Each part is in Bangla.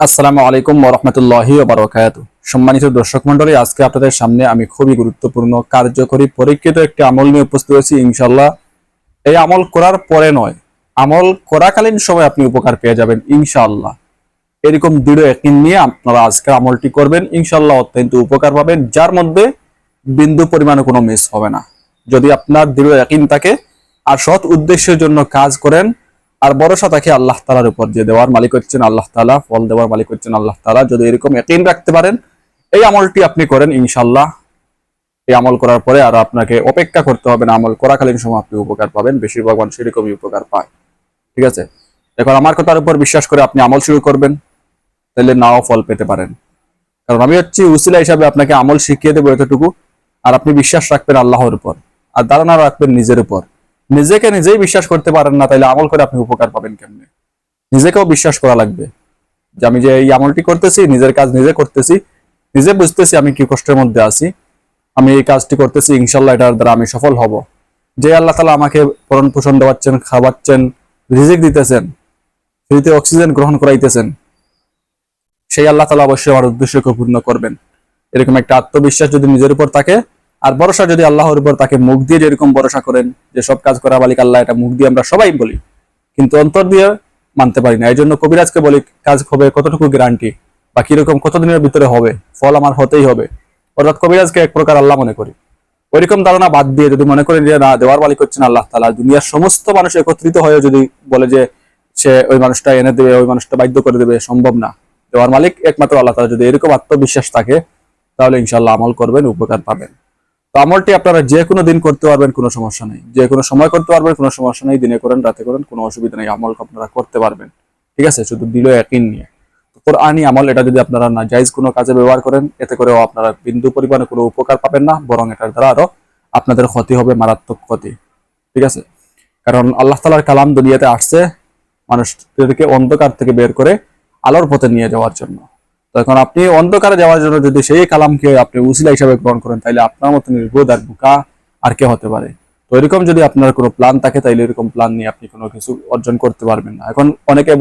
আসসালামু আলাইকুম রহমতুল্লাহি বারকাত সম্মানিত দর্শক মন্ডলী আজকে আপনাদের সামনে আমি খুবই গুরুত্বপূর্ণ, কার্যকরী, পরীক্ষিত একটি আমল নিয়ে উপস্থিত হয়েছি ইনশাল্লাহ এই আমল করার পরে নয়, আমল করাকালীন সময় আপনি উপকার পেয়ে যাবেন, ইনশাআল্লাহ। এরকম দৃঢ় একদিন নিয়ে আপনারা আজকে আমলটি করবেন ইনশাল্লাহ অত্যন্ত উপকার পাবেন, যার মধ্যে বিন্দু পরিমাণে কোনো মিস হবে না। যদি আপনার দৃঢ় একদিন থাকে আর সৎ উদ্দেশ্যের জন্য কাজ করেন আর ভরসা থাকে আল্লাহ তালার উপর যে দেওয়ার মালিক হচ্ছেন আল্লাহ তালা ফল দেওয়ার মালিক হচ্ছেন আল্লাহ তালা যদি এরকম একদিন রাখতে পারেন, এই আমলটি আপনি করেন ইনশাল্লাহ এই আমল করার পরে আর আপনাকে অপেক্ষা করতে হবে না, আমল করাকালীন সময় আপনি উপকার পাবেন, বেশিরভাগ মানুষ এরকমই উপকার পায়। ঠিক আছে? এখন আমার কথার উপর বিশ্বাস করে আপনি আমল শুরু করবেন, তাহলে নাও ফল পেতে পারেন। কারণ আমি হচ্ছি উসিলা হিসাবে আপনাকে আমল শিখিয়ে দেবো এতটুকু, আর আপনি বিশ্বাস রাখবেন আল্লাহর উপর, আর ধারণা রাখবেন নিজের উপর। নিজেকে নিজেই বিশ্বাস করতে পারেন না তাহলে আমল করে আপনি উপকার পাবেন কেমনে? নিজেকেও বিশ্বাস করা লাগবে। যে আমি যে এই আমলটি করতেছি, নিজের কাজ নিজে করতেছি, নিজে বুঝতেছি আমি কি কষ্টের মধ্যে আছি, আমি এই কাজটি করতেছি, ইনশাল্লাহ এটার দ্বারা আমি সফল হব। যে আল্লাহ তালা আমাকে পরণ পোষণ দেওয়াচ্ছেন, খাওয়াচ্ছেন, রিজিক দিতেছেন, ফ্রিতে অক্সিজেন গ্রহণ করাইতেছেন, সেই আল্লাহ তালা অবশ্যই আমার উদ্দেশ্যকে পূর্ণ করবেন। এরকম একটা আত্মবিশ্বাস যদি নিজের উপর থাকে আর ভরসা যদি আল্লাহর উপর তাকে মুখ দিয়ে যেরকম ভরসা করেন যে সব কাজ করা মালিক আল্লাহ, এটা মুখ দিয়ে আমরা সবাই বলি। কিন্তু অন্তর দিয়ে মানতে পারি না। এই জন্য কবিরাজকে বলি, কাজ হবে কতটুকু গ্যারান্টি বা কীরকম কতদিনের ভিতরে হবে? ফল আমার হতেই হবে। অর্থাৎ কবিরাজকে এক প্রকার আল্লাহ মনে করি। ওইরকম ধারণা বাদ দিয়ে যদি মনে করেন যে, না, দেওয়ার মালিক হচ্ছেন আল্লাহ তালা দুনিয়ার সমস্ত মানুষ একত্রিত হয়ে যদি বলে যে, সে ওই মানুষটা এনে দেবে, ওই মানুষটা বাধ্য করে দেবে, সম্ভব না। দেওয়ার মালিক একমাত্র আল্লাহ তালা যদি এরকম আত্মবিশ্বাস থাকে, তাহলে ইনশাল্লাহ আমল করবেন, উপকার পাবেন। তো আমলটি আপনারা যে কোনো দিন করতে পারবেন, কোনো সমস্যা নেই। যে কোনো সময় করতে পারবেন, কোনো সমস্যা নেই। দিনে করেন, রাতে করেন, কোনো অসুবিধা নেই আমল আপনারা করতে পারবেন। ঠিক আছে? শুধু দিল একই নিয়ে। তো কোরআনই আমল, এটা যদি আপনারা না জায়জ কোনো কাজে ব্যবহার করেন, এতে করেও আপনারা বিন্দু পরিমাণে কোনো উপকার পাবেন না, বরং এটার দ্বারা আরও আপনাদের ক্ষতি হবে, মারাত্মক ক্ষতি। ঠিক আছে? কারণ আল্লাহ তালার কালাম দুনিয়াতে আসছে মানুষদেরকে অন্ধকার থেকে বের করে আলোর পথে নিয়ে যাওয়ার জন্য। তো এখন আপনি অন্ধকারে যাওয়ার জন্য যদি সেই কালামকে আপনি উসিলা হিসাবে গ্রহণ করেন তাহলে আপনার মতো নির্বোধ আর বোকা আর কে হতে পারে? তো এরকম যদি আপনার কোনো প্ল্যান থাকে তাহলে এরকম প্ল্যান নিয়ে আপনি কোনো কিছু অর্জন করতে পারবেন না। এখন অনেকে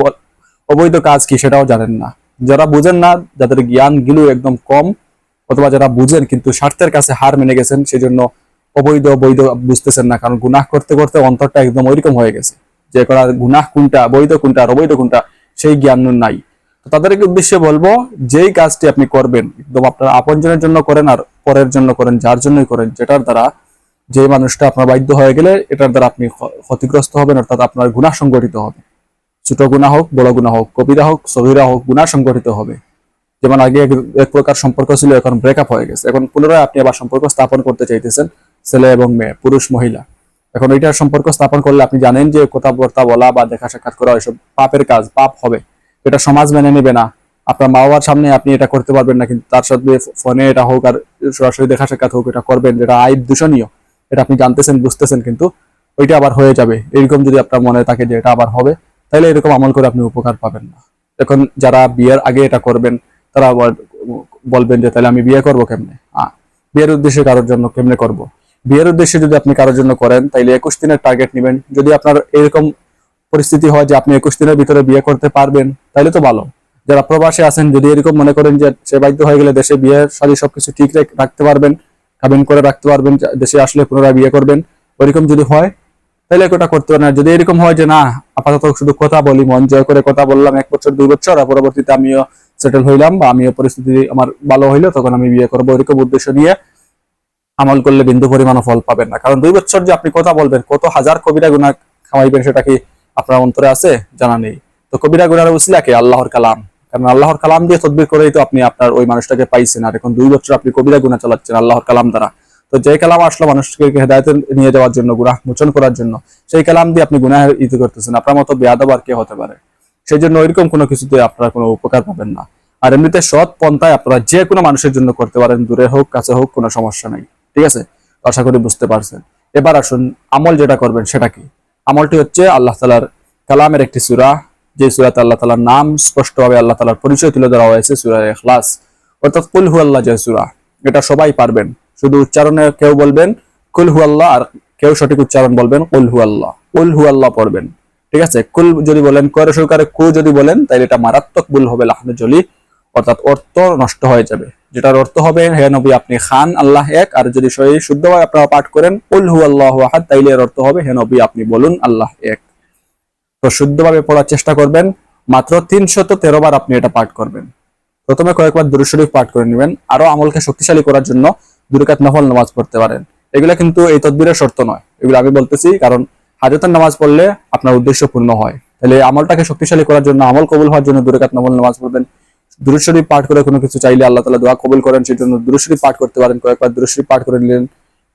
অবৈধ কাজ কি সেটাও জানেন না। যারা বুঝেন না, যাদের জ্ঞান গিলু একদম কম, অথবা যারা বুঝেন কিন্তু স্বার্থের কাছে হার মেনে গেছেন, সেজন্য অবৈধ বৈধ বুঝতেছেন না। কারণ গুনাহ করতে করতে অন্তরটা একদম ওইরকম হয়ে গেছে। যে করা গুনাহ কোনটা, বৈধ কোনটা, আর অবৈধ কোনটা, সেই জ্ঞান নাই। তাদেরকে উদ্দেশ্যে বলব, যেই কাজটি আপনি করবেন, একদম আপনার আপনজনের জন্য করেন আর পরের জন্য করেন, যার জন্যই করেন, যেটার দ্বারা যে মানুষটা আপনার বাধ্য হয়ে গেলে এটার দ্বারা আপনি ক্ষতিগ্রস্ত হবেন, অর্থাৎ আপনার গুণা সংগঠিত হবে। ছোট গুণা হোক, বড় গুণা হোক, কবিরা হোক সহিরা হোক গুণা সংগঠিত হবে। যেমন আগে এক- প্রকার সম্পর্ক ছিল, এখন ব্রেকআপ হয়ে গেছে। এখন পুনরায় আপনি আবার সম্পর্ক স্থাপন করতে চাইতেছেন, ছেলে এবং মেয়ে, পুরুষ, মহিলা। এখন ওইটার সম্পর্ক স্থাপন করলে আপনি জানেন যে কথাবার্তা বলা বা দেখা সাক্ষাৎ করা, এসব পাপের কাজ, পাপ হবে। এটা সমাজ মেনে নেবে না। আপনার মা বাবার সামনে আপনি এটা করতে পারবেন না, কিন্তু তার সাথে ফোনে এটা হোক আর সরাসরি দেখা সাক্ষাৎ হোক, এটা করবেন, যেটা আইন দূষণীয়, এটা আপনি জানতেছেন, বুঝতেছেন, কিন্তু ওইটা আবার হয়ে যাবে। এরকম যদি আপনার মনে থাকে যে এটা আবার হবে, তাহলে এরকম আমল করে আপনি উপকার পাবেন না। এখন যারা বিয়ের আগে এটা করবেন, তারা আবার বলবেন যে তাহলে আমি বিয়ে করব কেমনে? বিয়ের উদ্দেশ্যে কারোর জন্য কেমনে করব? বিয়ের উদ্দেশ্যে যদি আপনি কারোর জন্য করেন তাহলে একুশ দিনের টার্গেট নেবেন। যদি আপনার এরকম পরিস্থিতি হয় যে আপনি একুশ দিনের ভিতরে বিয়ে করতে পারবেন তাহলে তো ভালো। যারা প্রবাসে আছেন, যদি এরকম মনে করেন যে সে বাধ্য হয়ে গেলে দেশে বিয়ে শাড়ি সবকিছু ঠিক রাখতে পারবেন কাবিন করে রাখতে পারবেন দেশে আসলে পুনরায় বিয়ে করবেন ওইরকম যদি হয়, তাহলে ওটা করতে পারেন। যদি এরকম হয় যে না, আপাতত শুধু কথা বলি, মন জয় করে কথা বললাম এক বছর, দুই বছর, আর পরবর্তীতে আমিও সেটেল হইলাম বা আমিও পরিস্থিতি আমার ভালো হইল, তখন আমি বিয়ে করব এরকম উদ্দেশ্য নিয়ে আমল করলে বিন্দু পরিমাণ ফল পাবেন না। কারণ দুই বছর যে আপনি কথা বলবেন, কত হাজার কবিরা গুণা খাওয়াইবেন সেটা কি আপনার অন্তরে আছে? জানা নেই। তো কবিরা গুনার উসিলাকে আল্লাহর কালাম। কারণ আল্লাহর কালাম দিয়ে তদবির করেই তো আপনি আপনার ওই মানুষটাকে পাইছেন। আর এখন দুই বছর আপনি কবিরা গুণা চালাচ্ছেন আল্লাহর কালাম দ্বারা। তো যে কালাম আসলো মানুষকে হেদায়তে নিয়ে যাওয়ার জন্য, গুনাহ মোচন করার জন্য, সেই কালাম দিয়ে আপনি গুনাহ ইতি করতেছেন। আপনার মতো বেয়াদব আর কে হতে পারে? সেই জন্য ওইরকম কোনো কিছুতে আপনারা কোনো উপকার পাবেন না। আর এমনিতে সৎ পন্থায় আপনারা যে কোনো মানুষের জন্য করতে পারেন, দূরে হোক, কাছে হোক, কোনো সমস্যা নেই। ঠিক আছে? আশা করি বুঝতে পারছেন। এবার আসুন আমল যেটা করবেন সেটা কি? আমলটি হচ্ছে আল্লাহ তালার কালামের একটি সুরা যে সুরাতে আল্লাহ তালার নাম স্পষ্টভাবে আল্লাহ তালার পরিচয় তুলে ধরা হয়েছে সুরা এখলাস অর্থাৎ কুল হু আল্লাহ যে সুরা, এটা সবাই পারবেন। শুধু উচ্চারণে কেউ বলবেন কুল হু আল্লাহ আর কেউ সঠিক উচ্চারণ বলবেন কুল হু আল্লাহ, কুল হু আল্লাহ পড়বেন। ঠিক আছে? কুল যদি বলেন কর সরকারে কু যদি বলেন তাহলে এটা মারাত্মক ভুল হবে, লাহনে জলি অর্থাৎ অর্থ নষ্ট হয়ে যাবে। যেটার অর্থ হবে, হে নবী, আপনি খান, আল্লাহ এক। আর যদি সহি, শুদ্ধভাবে আপনারা পাঠ করেন উল হু আল্লাহ তাইলে এর অর্থ হবে, হে নবী, আপনি বলুন, আল্লাহ এক। তো শুদ্ধভাবে পড়ার চেষ্টা করবেন। মাত্র তিনশত তেরো বার আপনি এটা পাঠ করবেন। প্রথমে কয়েকবার দুরুদ শরীফ পাঠ করে নেবেন। আরও আমলকে শক্তিশালী করার জন্য দুরকাত নফল নামাজ পড়তে পারেন। এগুলা কিন্তু এই তদবিরের শর্ত নয়। এগুলো আমি বলতেছি কারণ হাজতের নামাজ পড়লে আপনার উদ্দেশ্য পূর্ণ হয়। তাহলে আমলটাকে শক্তিশালী করার জন্য, আমল কবুল হওয়ার জন্য দুরকাত নফল নামাজ পড়বেন। দুরুদ শরীফ পাঠ করে কোনো কিছু চাইলে আল্লাহ তাআলা দোয়া কবুল করেন সেই জন্য দুরুদ শরীফ পাঠ করতে পারেন, কয়েকবার দুরুদ শরীফ পাঠ করে নিলেন।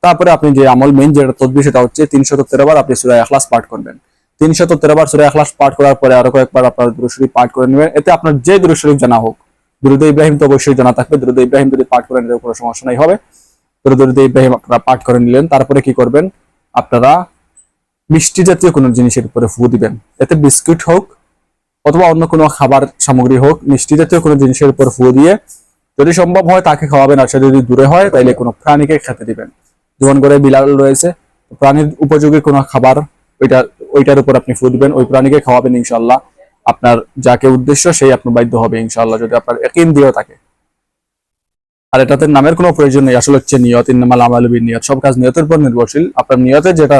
তারপরে আপনি যে আমল মেইন যেটা তদবির সেটা হচ্ছে তিনশত তেরো বার আপনি সুরায় এখলাস পাঠ করবেন। তিনশত তেরো বার সুরায় এখলাস পাঠ করার পরে আরও কয়েকবার আপনার দুরুদ শরীফ পাঠ করে নেবেন। এতে আপনার যে দুরুদ শরীফ জানা হোক দুরুদ ইব্রাহিম তো অবশ্যই জানা থাকবে। দুরুদ ইব্রাহিম যদি পাঠ করেন এর কোনো সমস্যা নাই, হবে। দুরুদ ইব্রাহিম আপনারা পাঠ করে নিলেন, তারপরে কি করবেন? আপনারা মিষ্টি জাতীয় কোনো জিনিসের উপরে ফু দিবেন। এতে বিস্কুট হোক অথবা অন্য কোনো খাবার সামগ্রী হোক, মিষ্টি জাতীয় কোনো জিনিসের উপর ফু দিয়ে যদি সম্ভব হয় তাকে খাওয়াবেন, আর সে যদি দূরে হয়, তাইলে কোনো প্রাণীকে খেতে দিবেন। যেমন করে বিলাল রয়েছে প্রাণীর উপযোগী কোনো খাবার ওইটা ওইটার উপর আপনি ফু দিবেন, ওই প্রাণীকে খাওয়াবেন ইনশাল্লাহ আপনার যাকে উদ্দেশ্য, সেই আপনার বাধ্য হবে ইনশাল্লাহ যদি আপনার একিন দিয়েও থাকে। আর এটাতে নামের কোনো প্রয়োজন নেই, আসলে হচ্ছে নিয়ত, ইন্নামাল আমাল নিয়ত সব কাজ নিয়তের উপর নির্ভরশীল। আপনার নিয়তে যেটা,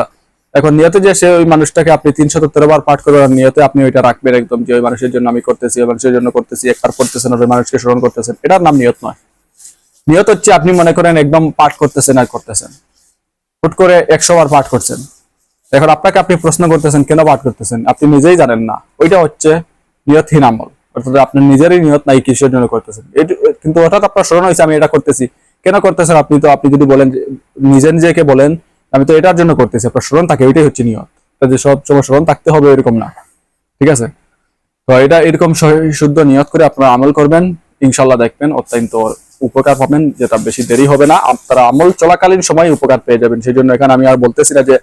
এখন নিয়তে যে সে ওই মানুষটাকে আপনি তিনশত তেরো বার পাঠ করবেন আর নিয়তে আপনি ওইটা রাখবেন একদম, যে ওই মানুষের জন্য আমি করতেছি, ওই মানুষের জন্য করতেছি একবার করতেছেন ওই মানুষকে স্মরণ করতেছেন। এটার নাম নিয়ত নয়। নিয়ত হচ্ছে আপনি মনে করেন একদম পাঠ করতেছেন আর করতেছেন। হুট করে একশো বার পাঠ করছেন। এখন আপনাকে আপনি প্রশ্ন করতেছেন, কেন পাঠ করতেছেন? আপনি নিজেই জানেন না। ওইটা হচ্ছে নিয়তহীন আমল অর্থাৎ আপনার নিজেরই নিয়ত নাই কিসের জন্য করতেছেন। কিন্তু হঠাৎ আপনার স্মরণ হয়েছে, আমি এটা করতেছি। কেন করতেছেন? আপনি তো, আপনি যদি বলেন নিজে নিজেকে বলেন, আমি তো এটার জন্য করতেছি। আপনার স্মরণ থাকে ওইটাই হচ্ছে নিয়ত। যে সব সময় স্মরণ থাকতে হবে এরকম না। ঠিক আছে? তো এটা এরকম শুদ্ধ নিয়ত করে আপনারা আমল করবেন। ইনশাল্লাহ দেখবেন, অত্যন্ত উপকার পাবেন। যেটা বেশি দেরি হবে না। আপনারা আমল চলাকালীন সময় উপকার পেয়ে যাবেন। সেই জন্য এখানে আমি আর বলতেছি না যে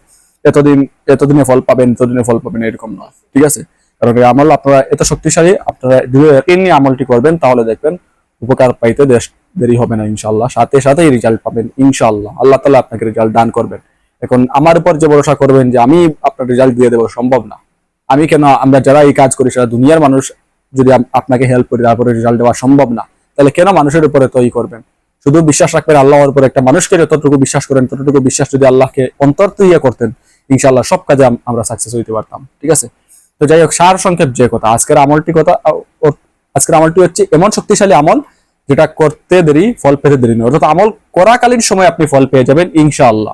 এতদিন, এতদিনে ফল পাবেন, এতদিনে ফল পাবেন, এরকম নয়। ঠিক আছে? কারণ আমল আপনারা এত শক্তিশালী, আপনারা দৃঢ় নিয়ে আমলটি করবেন, তাহলে দেখবেন উপকার পাইতে দেশ দেরি হবে না ইনশাল্লাহ সাথে সাথেই রেজাল্ট পাবেন ইনশাল্লাহ আল্লাহ তালা আপনাকে রেজাল্ট দান করবেন। এখন আমার উপর যে ভরসা করবেন যে আমি আপনার রেজাল্ট দিয়ে দেবো, সম্ভব না। আমি কেন, আমরা যারা এই কাজ করি সেটা দুনিয়ার মানুষ যদি আপনাকে হেল্প করি, তারপরে রেজাল্ট দেওয়া সম্ভব না, তাহলে কেন মানুষের উপরে তৈরি করবেন? শুধু বিশ্বাস রাখবেন আল্লাহর উপর, একটা মানুষকে যতটুকু বিশ্বাস করেন, ততটুকু বিশ্বাস যদি আল্লাহকে অন্তর ইয়ে করতেন ইনশাল্লাহ সব কাজে আমরা সাকসেস হইতে পারতাম, ঠিক আছে? তো যাই হোক, সার সংক্ষেপ যে কথা, আজকের আমলটি কথা আজকের আমলটি হচ্ছে এমন শক্তিশালী আমল যেটা করতে দেরি, ফল পেতে দেরি নয়, অর্থাৎ আমল করাকালীন সময় আপনি ফল পেয়ে যাবেন ইনশাআল্লাহ।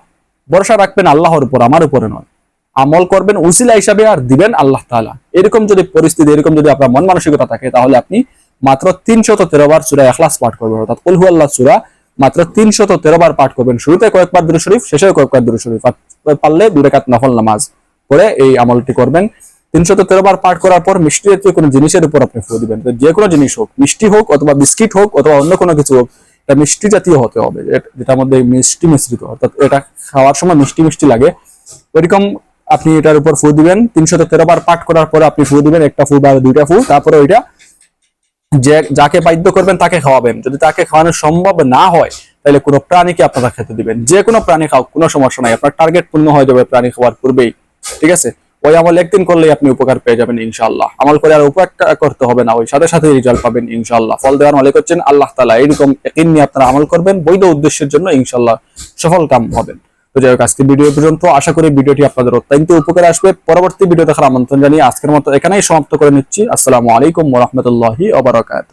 ভরসা রাখবেন আল্লাহর উপর, আমার উপরে নয়। আমল করবেন উসিলা হিসাবে আর দিবেন আল্লাহ তাআলা। এরকম যদি পরিস্থিতি, এরকম যদি আপনার মন মানসিকতা থাকে, তাহলে আপনি মাত্র তিনশত তেরো বার সুরা এখলাস পাঠ করবেন, অর্থাৎ কুলহু আল্লাহ সুরা মাত্র তিনশত তেরো বার পাঠ করবেন। শুরুতে কয়েকবার দুরু শরীফ শেষে কয়েকবার দুরু শরীফ। পারলে দুই রেখাত নফল নামাজ পড়ে এই আমলটি করবেন। তিনশত তেরো বার পাঠ করার পর মিষ্টি জাতীয় কোনো জিনিসের উপর আপনি ফু দিবেন। যে কোনো জিনিস হোক, মিষ্টি হোক অথবা বিস্কিট হোক অথবা অন্য কোনো কিছু হোক, এটা মিষ্টি জাতীয় হতে হবে। যেটার মধ্যে মিষ্টি মিশ্রিত, অর্থাৎ এটা খাওয়ার সময় মিষ্টি মিষ্টি লাগে। ওইরকম আপনি এটার উপর ফু দিবেন। তিনশত তেরো বার পাঠ করার পরে আপনি ফু দিবেন, একটা ফু বা দুইটা ফু, তারপরে ওইটা যে যাকে বাধ্য করবেন তাকে খাওয়াবেন। যদি তাকে খাওয়ানো সম্ভব না হয়, তাহলে কোনো প্রাণীকে আপনারা খেতে দিবেন? যে কোনো প্রাণী খাও, কোনো সমস্যা নাই। আপনার টার্গেট পূর্ণ হয়ে যাবে প্রাণী খাওয়ার পূর্বেই। ঠিক আছে? ওই আমল একদিন করলেই আপনি উপকার পেয়ে যাবেন ইনশাআল্লাহ। আমল করে আর উপকারটা করতে হবে না। ওই সাথে সাথে রেজাল্ট পাবেন ইনশাআল্লাহ। ফল দেওয়ার মালিক হচ্ছেন আল্লাহ তালা এরকম একদিন নিয়ে আপনারা আমল করবেন, বৈধ উদ্দেশ্যের জন্য ইনশাআল্লাহ সফল কাম হবেন। তো যাই হোক আজকে ভিডিও পর্যন্ত। আশা করি ভিডিওটি আপনাদের অত্যন্ত উপকার আসবে। পরবর্তী ভিডিও দেখার আমন্ত্রণ জানিয়ে আজকের মতো এখানেই সমাপ্ত করে নিচ্ছি। আসসালামু আলাইকুম ওরহমতুল্লাহি ওবরাকাত